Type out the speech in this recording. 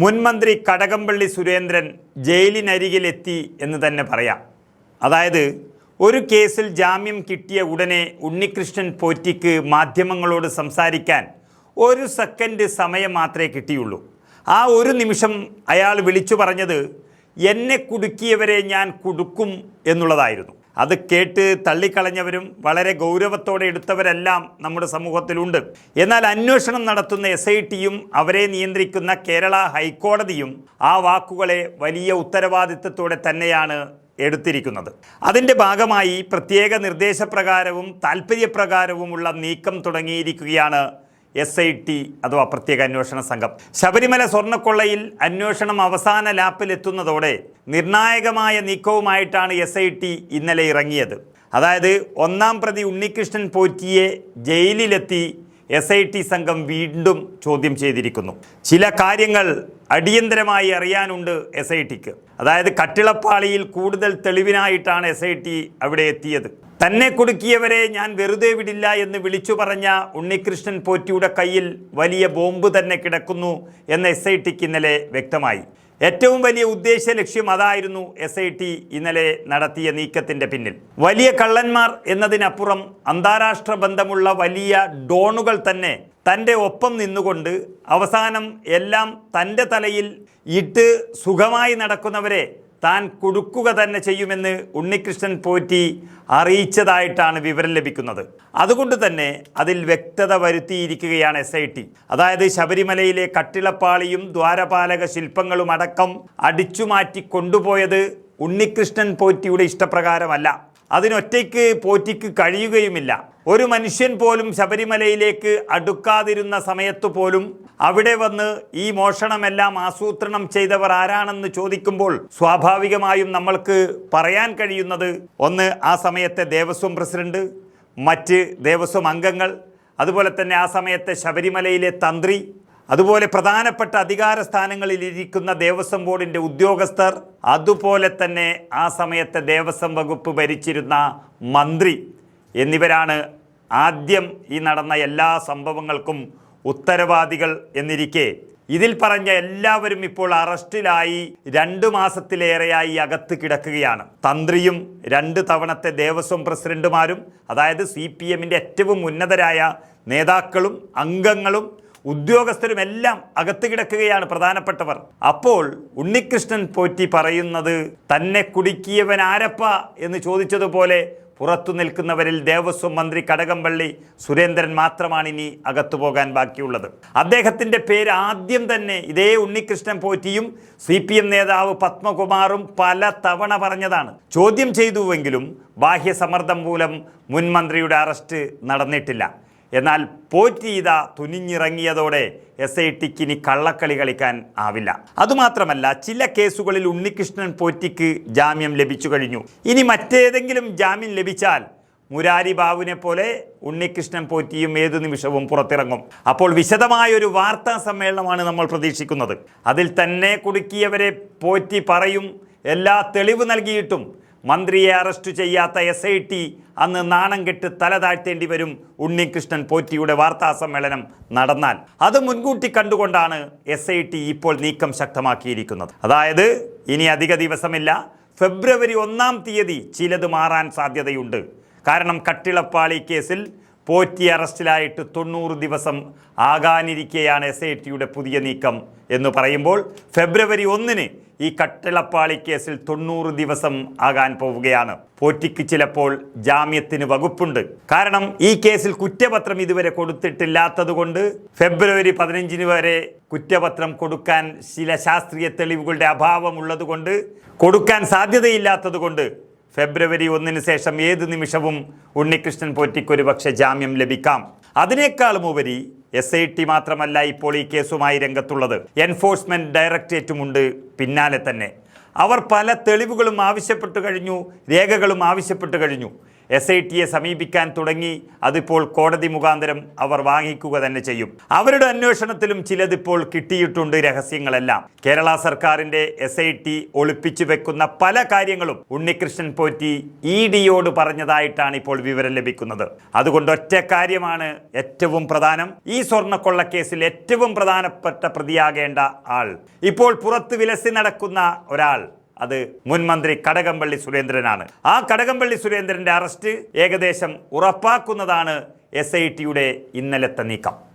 മുൻമന്ത്രി കടകംപള്ളി സുരേന്ദ്രൻ ജയിലിനരികിലെത്തി എന്ന് തന്നെ പറയാം. അതായത് ഒരു കേസിൽ ജാമ്യം കിട്ടിയ ഉടനെ ഉണ്ണികൃഷ്ണൻ പോറ്റിക്ക് മാധ്യമങ്ങളോട് സംസാരിക്കാൻ ഒരു സെക്കൻഡ് സമയം മാത്രമേ കിട്ടിയുള്ളൂ. ആ ഒരു നിമിഷം അയാൾ വിളിച്ചു പറഞ്ഞത് എന്നെ കുടുക്കിയവരെ ഞാൻ കുടുക്കും എന്നുള്ളതായിരുന്നു. അത് കേട്ട് തള്ളിക്കളഞ്ഞവരും വളരെ ഗൗരവത്തോടെ എടുത്തവരെല്ലാം നമ്മുടെ സമൂഹത്തിലുണ്ട്. എന്നാൽ അന്വേഷണം നടത്തുന്ന എസ് അവരെ നിയന്ത്രിക്കുന്ന കേരള ഹൈക്കോടതിയും ആ വാക്കുകളെ വലിയ ഉത്തരവാദിത്വത്തോടെ തന്നെയാണ് എടുത്തിരിക്കുന്നത്. അതിന്റെ ഭാഗമായി പ്രത്യേക നിർദ്ദേശപ്രകാരവും താല്പര്യപ്രകാരവുമുള്ള നീക്കം തുടങ്ങിയിരിക്കുകയാണ് എസ് ഐ ടി അഥവാ പ്രത്യേക അന്വേഷണ സംഘം. ശബരിമല സ്വർണക്കൊള്ളയിൽ അന്വേഷണം അവസാന ലാപ്പിലെത്തുന്നതോടെ നിർണായകമായ നീക്കവുമായിട്ടാണ് എസ് ഐ ടി ഇന്നലെ ഇറങ്ങിയത്. അതായത് ഒന്നാം പ്രതി ഉണ്ണികൃഷ്ണൻ പോറ്റിയെ ജയിലിലെത്തി എസ് ഐ ടി സംഘം വീണ്ടും ചോദ്യം ചെയ്തിരിക്കുന്നു. ചില കാര്യങ്ങൾ അടിയന്തരമായി അറിയാനുണ്ട് എസ് ഐ ടിക്ക് അതായത് കട്ടിളപ്പാളിയിൽ കൂടുതൽ തെളിവിനായിട്ടാണ് എസ് ഐ ടി അവിടെ എത്തിയത്. തന്നെ കുടുക്കിയവരെ ഞാൻ വെറുതെ വിടില്ല എന്ന് വിളിച്ചു പറഞ്ഞ ഉണ്ണികൃഷ്ണൻ പോറ്റിയുടെ കയ്യിൽ വലിയ ബോംബ് തന്നെ കിടക്കുന്നു എന്ന് എസ് ഐ ടിക്ക് ഇന്നലെ വ്യക്തമായി. ഏറ്റവും വലിയ ഉദ്ദേശ ലക്ഷ്യം അതായിരുന്നു എസ് ഐ ടി ഇന്നലെ നടത്തിയ നീക്കത്തിന്റെ പിന്നിൽ. വലിയ കള്ളന്മാർ എന്നതിനപ്പുറം അന്താരാഷ്ട്ര ബന്ധമുള്ള വലിയ ഡോണുകൾ തന്നെ തന്റെ ഒപ്പം നിന്നുകൊണ്ട് അവസാനം എല്ലാം തന്റെ തലയിൽ ഇട്ട് സുഖമായി നടക്കുന്നവരെ താൻ കൊടുക്കുക തന്നെ ചെയ്യുമെന്ന് ഉണ്ണികൃഷ്ണൻ പോറ്റി അറിയിച്ചതായിട്ടാണ് വിവരം ലഭിക്കുന്നത്. അതുകൊണ്ട് തന്നെ അതിൽ വ്യക്തത വരുത്തിയിരിക്കുകയാണ് എസ് ഐ ടി അതായത് ശബരിമലയിലെ കട്ടിളപ്പാളിയും ദ്വാരപാലക ശില്പങ്ങളും അടക്കം അടിച്ചുമാറ്റി കൊണ്ടുപോയത് ഉണ്ണികൃഷ്ണൻ പോറ്റിയുടെ ഇഷ്ടപ്രകാരമല്ല. അതിനൊറ്റയ്ക്ക് പോറ്റിക്ക് കഴിയുകയുമില്ല. ഒരു മനുഷ്യൻ പോലും ശബരിമലയിലേക്ക് അടുക്കാതിരുന്ന സമയത്തു പോലും അവിടെ വന്ന് ഈ മോഷണമെല്ലാം ആസൂത്രണം ചെയ്തവർ ആരാണെന്ന് ചോദിക്കുമ്പോൾ സ്വാഭാവികമായും നമ്മൾക്ക് പറയാൻ കഴിയുന്നത് ഒന്ന് ആ സമയത്തെ ദേവസ്വം പ്രസിഡന്റ് മറ്റ് ദേവസ്വം അംഗങ്ങൾ അതുപോലെ തന്നെ ആ സമയത്തെ ശബരിമലയിലെ തന്ത്രി അതുപോലെ പ്രധാനപ്പെട്ട അധികാര സ്ഥാനങ്ങളിൽ ഇരിക്കുന്ന ദേവസ്വം ബോർഡിന്റെ ഉദ്യോഗസ്ഥർ അതുപോലെ തന്നെ ആ സമയത്തെ ദേവസ്വം വകുപ്പ് ഭരിച്ചിരുന്ന മന്ത്രി എന്നിവരാണ് ആദ്യം ഈ നടന്ന എല്ലാ സംഭവങ്ങൾക്കും ഉത്തരവാദികൾ എന്നിരിക്കെ ഇതിൽ പറഞ്ഞ എല്ലാവരും ഇപ്പോൾ അറസ്റ്റിലായി രണ്ടു മാസത്തിലേറെയായി അകത്ത് കിടക്കുകയാണ്. തന്ത്രിയും രണ്ട് തവണത്തെ ദേവസ്വം പ്രസിഡന്റുമാരും അതായത് സി പി എമ്മിന്റെ ഏറ്റവും ഉന്നതരായ നേതാക്കളും അംഗങ്ങളും ഉദ്യോഗസ്ഥരും എല്ലാം അകത്ത് കിടക്കുകയാണ് പ്രധാനപ്പെട്ടവർ. അപ്പോൾ ഉണ്ണികൃഷ്ണൻ പോറ്റി പറയുന്നത് തന്നെ കുടുക്കിയവൻ ആരപ്പ? എന്ന് ചോദിച്ചതുപോലെ പുറത്തു നിൽക്കുന്നവരിൽ ദേവസ്വം മന്ത്രി കടകംപള്ളി സുരേന്ദ്രൻ മാത്രമാണ് ഇനി അകത്തു പോകാൻ ബാക്കിയുള്ളത്. അദ്ദേഹത്തിന്റെ പേര് ആദ്യം തന്നെ ഇതേ ഉണ്ണികൃഷ്ണൻ പോറ്റിയും സി പി എം നേതാവ് പത്മകുമാറും പല തവണ പറഞ്ഞതാണ്. ചോദ്യം ചെയ്തുവെങ്കിലും ബാഹ്യ സമ്മർദ്ദം മൂലം മുൻ മന്ത്രിയുടെ അറസ്റ്റ് നടന്നിട്ടില്ല. എന്നാൽ പോറ്റീത തുനിഞ്ഞിറങ്ങിയതോടെ എസ് ഐ ടിക്ക് ഇനി കള്ളക്കളി കളിക്കാൻ ആവില്ല. അതുമാത്രമല്ല ചില കേസുകളിൽ ഉണ്ണികൃഷ്ണൻ പോറ്റിക്ക് ജാമ്യം ലഭിച്ചു കഴിഞ്ഞു. ഇനി മറ്റേതെങ്കിലും ജാമ്യം ലഭിച്ചാൽ മുരാരി ബാബുവിനെ പോലെ ഉണ്ണികൃഷ്ണൻ പോറ്റിയും ഏതു നിമിഷവും പുറത്തിറങ്ങും. അപ്പോൾ വിശദമായൊരു വാർത്താ സമ്മേളനമാണ് നമ്മൾ പ്രതീക്ഷിക്കുന്നത്. അതിൽ തന്നെ കുടുക്കിയവരെ പോറ്റി പറയും എല്ലാ തെളിവ് നൽകിയിട്ടും മന്ത്രിയെ അറസ്റ്റ് ചെയ്യാത്ത എസ് ഐ ടി അന്ന് നാണം കെട്ട് തല താഴ്ത്തേണ്ടി വരും ഉണ്ണികൃഷ്ണൻ പോറ്റിയുടെ വാർത്താ സമ്മേളനം നടന്നാൽ. അത് മുൻകൂട്ടി കണ്ടുകൊണ്ടാണ് എസ് ഐ ടി ഇപ്പോൾ നീക്കം ശക്തമാക്കിയിരിക്കുന്നത്. അതായത് ഇനി അധിക ദിവസമില്ല. ഫെബ്രുവരി ഒന്നാം തീയതി ചിലത് മാറാൻ സാധ്യതയുണ്ട്. കാരണം കട്ടിളപ്പാളി കേസിൽ പോറ്റി അറസ്റ്റിലായിട്ട് തൊണ്ണൂറ് ദിവസം ആകാനിരിക്കെയാണ് എസ് ഐ ടിയുടെ പുതിയ നീക്കം എന്ന് പറയുമ്പോൾ ഫെബ്രുവരി ഒന്നിന് ഈ കട്ടിളപ്പാളി കേസിൽ തൊണ്ണൂറ് ദിവസം ആകാൻ പോവുകയാണ്. പോറ്റിക്ക് ചിലപ്പോൾ ജാമ്യത്തിന് വകുപ്പുണ്ട്. കാരണം ഈ കേസിൽ കുറ്റപത്രം ഇതുവരെ കൊടുത്തിട്ടില്ലാത്തതുകൊണ്ട് ഫെബ്രുവരി പതിനഞ്ചിന് വരെ കുറ്റപത്രം കൊടുക്കാൻ ചില ശാസ്ത്രീയ തെളിവുകളുടെ അഭാവമുള്ളതുകൊണ്ട് കൊടുക്കാൻ സാധ്യതയില്ലാത്തതുകൊണ്ട് ഫെബ്രുവരി ഒന്നിന് ശേഷം ഏത് നിമിഷവും ഉണ്ണികൃഷ്ണൻ പോറ്റിക്ക് ഒരു പക്ഷേ ജാമ്യം ലഭിക്കാം. അതിനേക്കാളും ഉപരി എസ് ഐ ടി മാത്രമല്ല ഇപ്പോൾ ഈ കേസുമായി രംഗത്തുള്ളത്. എൻഫോഴ്സ്മെന്റ് ഡയറക്ടറേറ്റുമുണ്ട് പിന്നാലെ തന്നെ. അവർ പല തെളിവുകളും ആവശ്യപ്പെട്ടു കഴിഞ്ഞു രേഖകളും ആവശ്യപ്പെട്ടു കഴിഞ്ഞു. എസ് ഐ ടിയെ സമീപിക്കാൻ തുടങ്ങി. അതിപ്പോൾ കോടതി മുഖാന്തരം അവർ വാങ്ങിക്കുക തന്നെ ചെയ്യും. അവരുടെ അന്വേഷണത്തിലും ചിലതിപ്പോൾ കിട്ടിയിട്ടുണ്ട് രഹസ്യങ്ങളെല്ലാം. കേരള സർക്കാരിന്റെ എസ് ഐ ടി ഒളിപ്പിച്ചു വെക്കുന്ന പല കാര്യങ്ങളും ഉണ്ണികൃഷ്ണൻ പോറ്റി ഇ ഡിയോട് പറഞ്ഞതായിട്ടാണ് ഇപ്പോൾ വിവരം ലഭിക്കുന്നത്. അതുകൊണ്ട് ഒറ്റ കാര്യമാണ് ഏറ്റവും പ്രധാനം. ഈ സ്വർണക്കൊള്ളക്കേസിൽ ഏറ്റവും പ്രധാനപ്പെട്ട പ്രതിയാകേണ്ട ആൾ. ഇപ്പോൾ പുറത്ത് വിലസി നടക്കുന്ന ഒരാൾ. അത് മുൻ മന്ത്രി കടകംപള്ളി സുരേന്ദ്രനാണ്. ആ കടകംപള്ളി സുരേന്ദ്രന്റെ അറസ്റ്റ് ഏകദേശം ഉറപ്പാക്കുന്നതാണ് എസ് ഐ ടിയുടെ ഇന്നലത്തെ നീക്കം.